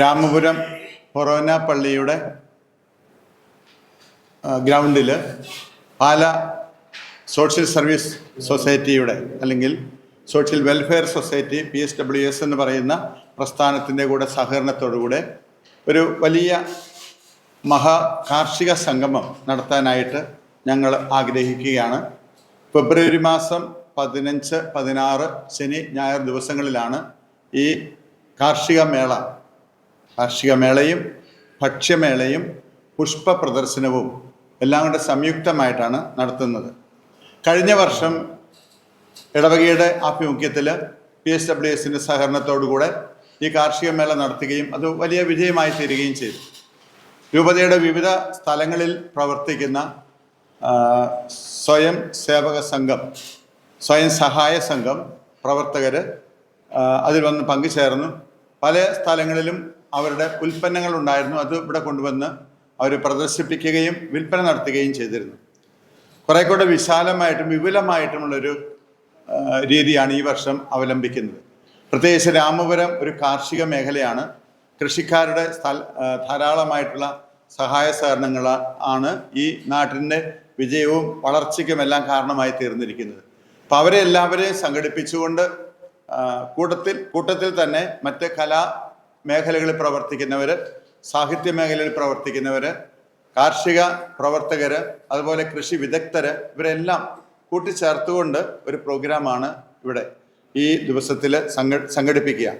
രാമപുരം ഫൊറോന പള്ളിയുടെ ഗ്രൗണ്ടിൽ പാല social service സൊസൈറ്റിയുടെ അല്ലെങ്കിൽ social welfare society P S W S എന്ന് പറയുന്ന പ്രസ്ഥാനത്തിന്റെ കൂടെ സഹകരണത്തോടുകൂടെ ഒരു വലിയ മഹാ കാർഷിക സംഗമം നടത്താനായിട്ട് ഞങ്ങൾ ആഗ്രഹിക്കുകയാണ്. ഫെബ്രുവരി മാസം പതിനഞ്ച് പതിനാറ് ശനി ഞായർ ദിവസങ്ങളിലാണ് ഈ കാർഷിക മേള കാർഷിക മേളയും ഭക്ഷ്യമേളയും പുഷ്പ പ്രദർശനവും എല്ലാം കൂടെ സംയുക്തമായിട്ടാണ് നടത്തുന്നത്. കഴിഞ്ഞ വർഷം ഇടവകയുടെ ആഭിമുഖ്യത്തിൽ പി എസ് ഡബ്ല്യു എസിന്റെ സഹകരണത്തോടുകൂടെ ഈ കാർഷിക മേള നടത്തുകയും അത് വലിയ വിജയമായി തീരുകയും ചെയ്തു. രൂപതയുടെ വിവിധ സ്ഥലങ്ങളിൽ പ്രവർത്തിക്കുന്ന സ്വയം സേവക സംഘം സ്വയം സഹായ സംഘം പ്രവർത്തകർ അതിൽ വന്ന് പങ്കുചേർന്നു. പല സ്ഥലങ്ങളിലും അവരുടെ ഉൽപ്പന്നങ്ങൾ ഉണ്ടായിരുന്നു അത് ഇവിടെ കൊണ്ടുവന്ന് അവർ പ്രദർശിപ്പിക്കുകയും വിൽപ്പന നടത്തുകയും ചെയ്തിരുന്നു. കുറെ കൂടെ വിശാലമായിട്ടും വിപുലമായിട്ടുമുള്ളൊരു രീതിയാണ് ഈ വർഷം അവലംബിക്കുന്നത്. പ്രത്യേകിച്ച് രാമപുരം ഒരു കാർഷിക മേഖലയാണ്. കൃഷിക്കാരുടെ സ്ഥല ധാരാളമായിട്ടുള്ള സഹായ സഹകരണങ്ങൾ ആണ് ഈ നാട്ടിന്റെ വിജയവും വളർച്ചയ്ക്കുമെല്ലാം കാരണമായി തീർന്നിരിക്കുന്നത്. അപ്പം അവരെ എല്ലാവരെയും സംഘടിപ്പിച്ചുകൊണ്ട് കൂട്ടത്തിൽ കൂട്ടത്തിൽ തന്നെ മറ്റ് കലാ മേഖലകളിൽ പ്രവർത്തിക്കുന്നവർ സാഹിത്യ മേഖലയിൽ പ്രവർത്തിക്കുന്നവർ കാർഷിക പ്രവർത്തകർ അതുപോലെ കൃഷി വിദഗ്ധർ ഇവരെല്ലാം കൂട്ടിച്ചേർത്തുകൊണ്ട് ഒരു പ്രോഗ്രാമാണ് ഇവിടെ ഈ ദിവസത്തിൽ സംഘ സംഘടിപ്പിക്കുക.